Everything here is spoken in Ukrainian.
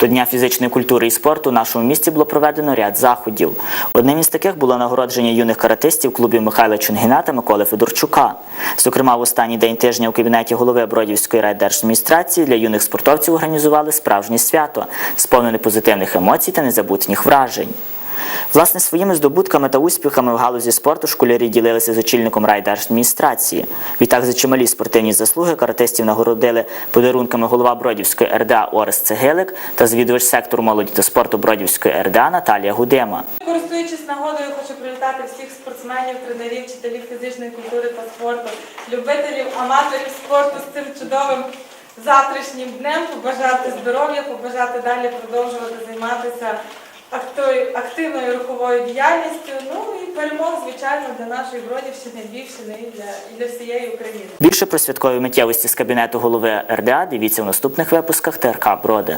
До Дня фізичної культури і спорту в нашому місті було проведено ряд заходів. Одним із таких було нагородження юних каратистів клубів Михайла Чунгіна та Миколи Федорчука. Зокрема, в останній день тижня у кабінеті голови Бродівської райдержадміністрації для юних спортовців організували справжнє свято, сповнене позитивних емоцій та незабутніх вражень. Власне, своїми здобутками та успіхами в галузі спорту школярі ділилися з очільником райдержадміністрації. Відтак за чималі спортивні заслуги каратистів нагородили подарунками голова Бродівської РДА Орес Цегилик та звідувач сектору молоді та спорту Бродівської РДА Наталія Гудема. Користуючись нагодою, хочу привітати всіх спортсменів, тренерів, вчителів фізичної культури та спорту, любителів, аматорів спорту з цим чудовим завтрашнім днем, побажати здоров'я, побажати далі продовжувати займатися активною руховою діяльністю. Ну і перемог, звичайно, для нашої Бродівщини, Львівщини і для, і для всієї України. Більше про святкові миттєвості з кабінету голови РДА дивіться в наступних випусках ТРК Броди.